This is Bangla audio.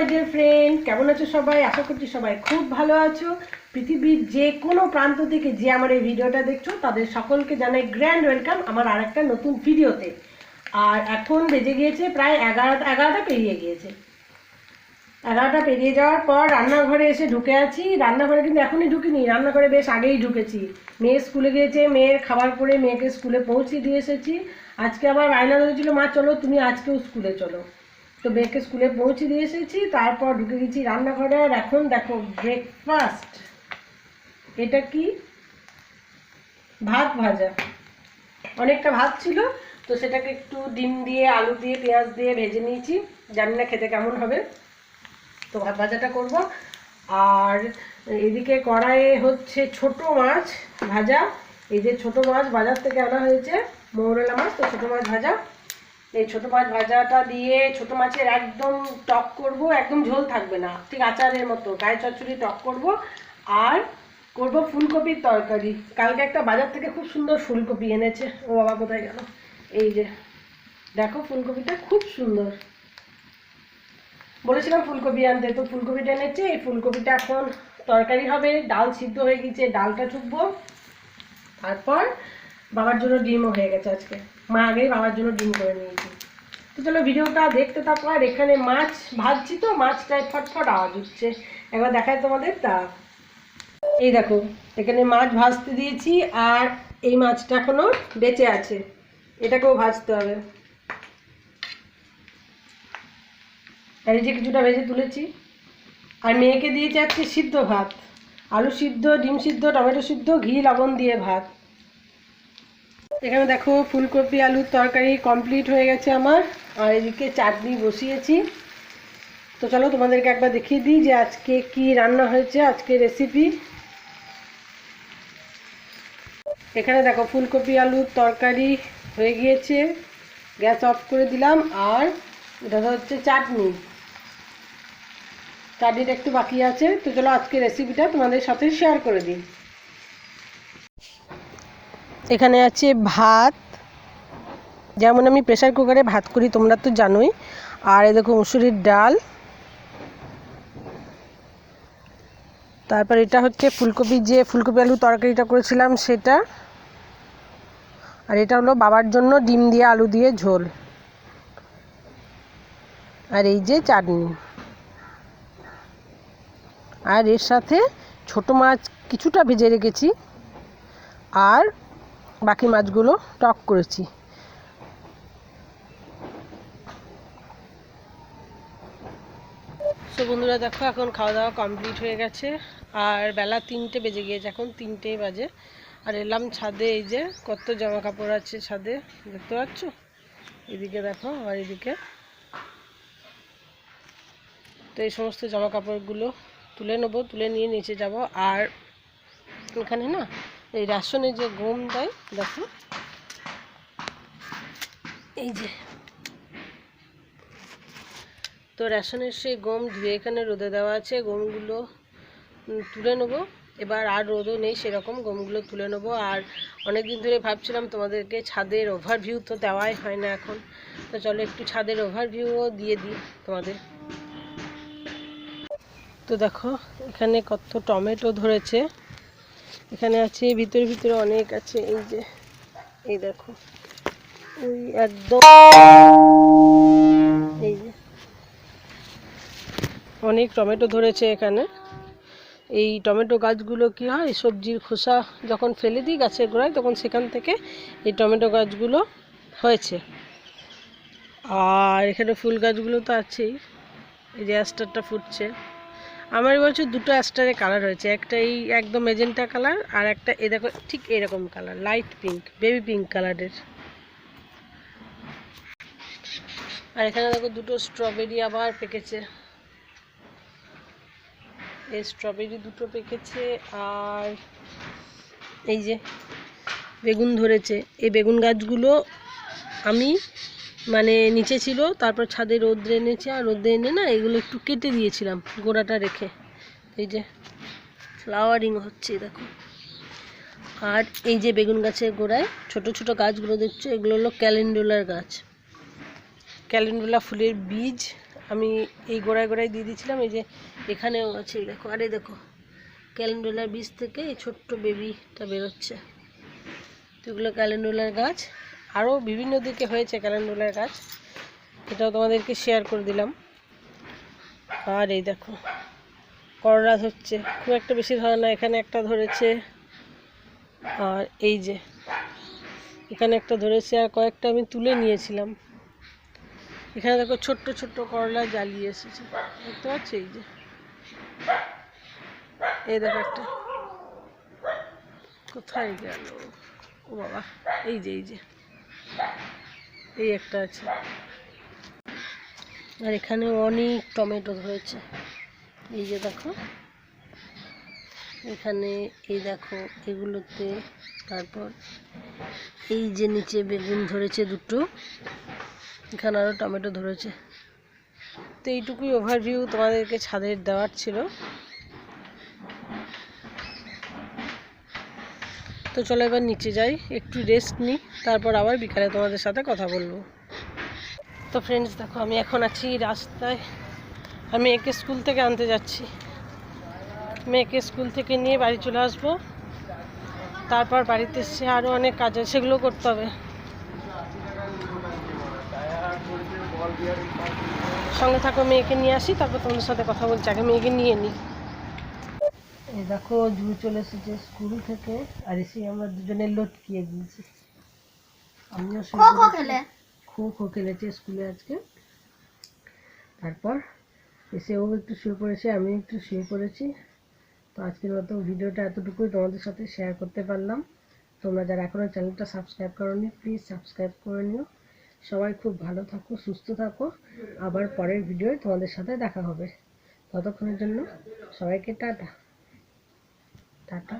মাই ডিয়ার ফ্রেন্ড কেমন আছো সবাই? আশা করছি সবাই খুব ভালো আছো। পৃথিবীর যে কোনো প্রান্ত থেকে যে আমার এই ভিডিওটা দেখছ, তাদের সকলকে জানাই গ্র্যান্ড ওয়েলকাম আমার আর একটা নতুন ভিডিওতে। আর এখন বেজে গিয়েছে প্রায় এগারোটা এগারোটা পেরিয়ে গিয়েছে। এগারোটা পেরিয়ে যাওয়ার পর রান্নাঘরে এসে ঢুকে আছি। রান্নাঘরে কিন্তু এখনই ঢুকিনি, রান্নাঘরে বেশ আগেই ঢুকেছি। মেয়ে স্কুলে গিয়েছে, মেয়ের খাবার করে মেয়েকে স্কুলে পৌঁছে দিয়ে এসেছি। আজকে আবার রায়না বলেছিল মা, চলো তুমি আজকেও স্কুলে চলো। তো মেয়েকে স্কুলে পৌঁছে দিয়ে এসেছি, তারপর ঢুকে গেছি রান্নাঘরে। আর এখন দেখো ব্রেকফাস্ট এটা কি? ভাত ভাজা। অনেকটা ভাত ছিল, তো সেটাকে একটু ডিম দিয়ে, আলু দিয়ে, পেঁয়াজ দিয়ে ভেজে নিয়েছি। জানি না খেতে কেমন হবে। তো ভাত ভাজাটা করব। আর এদিকে কড়াইয়ে হচ্ছে ছোট মাছ ভাজা। এই যে ছোট মাছ বাজার থেকে আনা হয়েছে, মৌরলা মাছ, তো ছোট মাছ ভাজা। এই ছোট মাছ ভাজাটা দিয়ে ছোট মাছের একদম টক করব, একদম ঝোল থাকবে না, ঠিক আচারের মতো। গায়ে চচ্চড়ি টক করব আর করব ফুলকপির তরকারি। কালকে একটা বাজার থেকে খুব সুন্দর ফুলকপি এনেছে। ও বাবা কোথায় গেল? এই যে, দেখো ফুলকপিটা খুব সুন্দর। বলেছিলাম ফুলকপি আনতে, তো ফুলকপিটা এনেছে। এই ফুলকপিটা এখন তরকারি হবে, ডাল সিদ্ধ হয়ে গেছে, ডালটা চুপবো তারপর বাবার জন্য ডিমও হয়ে গেছে আজকে। মা আগেই বাবার জন্য ডিম করে নিয়েছি। তো চলো ভিডিওটা দেখতে থাকো, আর এখানে মাছ ভাজছি তো, মাছটায় ফটফট আওয়াজ হচ্ছে। একবার দেখায় তোমাদের তা। এই দেখো, এখানে মাছ ভাজতে দিয়েছি, আর এই মাছটা এখনও বেঁচে আছে। এটাকেও ভাজতে হবে। আর এই যে কিছুটা ভেজে তুলেছি। আর মেয়েকে দিয়েছি আজকে সিদ্ধ ভাত। আলু সিদ্ধ, ডিম সিদ্ধ, টমেটো সিদ্ধ, ঘি, লবণ দিয়ে ভাত। এখানে দেখো ফুলকপি, আলুর তরকারি কমপ্লিট হয়ে গেছে আমার। আর এদিকে চাটনি বসিয়েছি। তো চলো তোমাদেরকে একবার দেখিয়ে দিই যে আজকে কি রান্না হয়েছে, আজকে রেসিপি এখানে দেখো ফুলকপি, আলুর তরকারি হয়ে গিয়েছে। গ্যাস অফ করে দিলাম। আর এটা হচ্ছে চাটনি। চাটনিটা একটু বাকি আছে। তো চলো আজকে রেসিপিটা তোমাদের সাথে শেয়ার করে দিই। এখানে আছে ভাত। যেমন আমি প্রেশার কুকারে ভাত করি, তোমরা তো জানোই। আর এ দেখো মুসুরির ডাল। তারপর এটা হচ্ছে ফুলকপি যে ফুলকপি আলু তরকারিটা করেছিলাম সেটা। আর এটা হলো বাবার জন্য ডিম দিয়ে আলু দিয়ে ঝোল। আর এই যে চাটনি। আর এর সাথে ছোট মাছ কিছুটা ভেজে রেখেছি। আর বাকি মাছগুলো টক করেছি। তো বন্ধুরা দেখো, এখন খাওয়া দাওয়া কমপ্লিট হয়ে গেছে। আর বেলা তিনটে বেজে গিয়েছে, এখন তিনটেই বাজে। আর এলাম ছাদে, এই যে কত জামা কাপড় আছে ছাদে, দেখতে পাচ্ছ? এদিকে দেখো আর এদিকে। তো এই সমস্ত জামা কাপড়গুলো তুলে নেব, তুলে নিয়ে নিচে যাব। আর এখানে না এই রেশনে যে গম দেয়, দেখো। এই যে। তো রেশনের সেই গম ধুয়ে এখানে রোদে দেওয়া আছে, গমগুলো তুলে নেব। এবার আর রোদও নেই, সেরকম গমগুলো তুলে নেব। আর অনেক দিন ধরে ভাবছিলাম তোমাদেরকে ছাদের ওভারভিউ তো দেওয়াই হয় না এখন। তো চলো একটু ছাদের ওভারভিউও দিয়ে দিই তোমাদের। তো দেখো, এখানে কত টমেটো ধরেছে। এখানে আছে, ভিতরে ভিতরে অনেক আছে, এই যে, এই দেখো। ওই একদম এই যে। অনেক টমেটো ধরেছে এখানে। এই টমেটো গাছগুলো কি হয়, সবজির খোসা যখন ফেলে দিই গাছের গোড়ায়, তখন সেখান থেকে এই টমেটো গাছগুলো হয়েছে। আর এখানে ফুল গাছগুলো তো আছেই। এই যে অ্যাস্টারটা ফুটছে। আমার বলছে দুটো অ্যাস্টারের কালার হয়েছে একটা এই একদম মেজেন্টা কালার আর একটা এ দেখো ঠিক এরকম colour light pink baby pink কালারের আর এখানে দেখো দুটো স্ট্রবেরি আবার পেকেছে। এই স্ট্রবেরি দুটো পেকেছে আর এই যে বেগুন ধরেছে। এই বেগুন গাছগুলো আমি মানে নিচে ছিল, তারপর ছাদে রোদ্রে এনেছে, আর রোদ্রে এনে না এগুলো একটু কেটে দিয়েছিলাম গোড়াটা রেখে। এই যে ফ্লাওয়ারিং হচ্ছে, দেখো। আর এই যে বেগুন গাছের গোড়ায় ছোট ছোট গাছগুলো দেখছ, এগুলো হলো ক্যালেন্ডুলার গাছ। ক্যালেন্ডুলা ফুলের বীজ আমি এই গোড়ায় গোড়ায় দিয়ে দিয়েছিলাম, এই যে এখানেও আছে দেখো। আরে দেখো, ক্যালেন্ডুলার বীজ থেকে এই ছোট্ট বেবিটা বেরোচ্ছে। তো এগুলো ক্যালেন্ডুলার গাছ। আরও বিভিন্ন দিকে হয়েছে ক্যালেন্ডুলার গাছ এটাও তোমাদেরকে শেয়ার করে দিলাম। আর এই দেখো করলা ধরছে খুব একটা বেশি ধরে না, এখানে একটা ধরেছে। আর এই যে, এখানে একটা ধরেছে আর কয়েকটা আমি তুলে নিয়েছিলাম। এখানে দেখো ছোট্ট ছোট্ট করলা জ্বালিয়ে এসেছে। দেখতে পাচ্ছ এই যে? এই দেখো একটা। কোথায় গেল? ও বাবা, এই যে এই যে। এই একটা আছে। আর এখানে অনেক টমেটো ধরেছে। এই যে দেখো। এখানে এই দেখো এগুলোতে তারপর এই যে নিচে বেগুন ধরেছে দুটো। এখানে আরও টমেটো ধরেছে। তো এইটুকুই ওভারভিউ তোমাদেরকে ছাদের দেওয়ার ছিল। তো চলো এবার নিচে যাই, একটু রেস্ট নিই তারপর আবার বিকালে তোমাদের সাথে কথা বলব। তো ফ্রেন্ডস দেখো, আমি এখন আছি রাস্তায়। আমি একে স্কুল থেকে আনতে যাচ্ছি। মেয়েকে স্কুল থেকে নিয়ে বাড়ি চলে আসব। তারপর বাড়িতে এসে আরও অনেক কাজ আছে, সেগুলো করতে হবে। সঙ্গে থাকো, মেয়েকে নিয়ে আসি, তারপর তোমাদের সাথে কথা বলছি, আগে মেয়েকে নিয়ে নিই এই দেখো জুড়ে চলে এসেছে স্কুল থেকে আর এসে আমরা দুজনে লটকিয়ে দিয়েছি। আমিও শুয়ে পড়েছি। খো খো খেলেছে স্কুলে আজকে। তারপর এসে ও একটু শুয়ে পড়েছে আমি একটু শুয়ে পড়েছি। তো আজকের মতো ভিডিওটা এতটুকুই তোমাদের সাথে শেয়ার করতে পারলাম। তোমরা যারা এখনও চ্যানেলটা সাবস্ক্রাইব করোনি প্লিজ সাবস্ক্রাইব করে নিও। সবাই খুব ভালো থাকো সুস্থ থাকো। আবার পরের ভিডিওয় তোমাদের সাথে দেখা হবে। ততক্ষণের জন্য সবাইকে টাটা। টাটা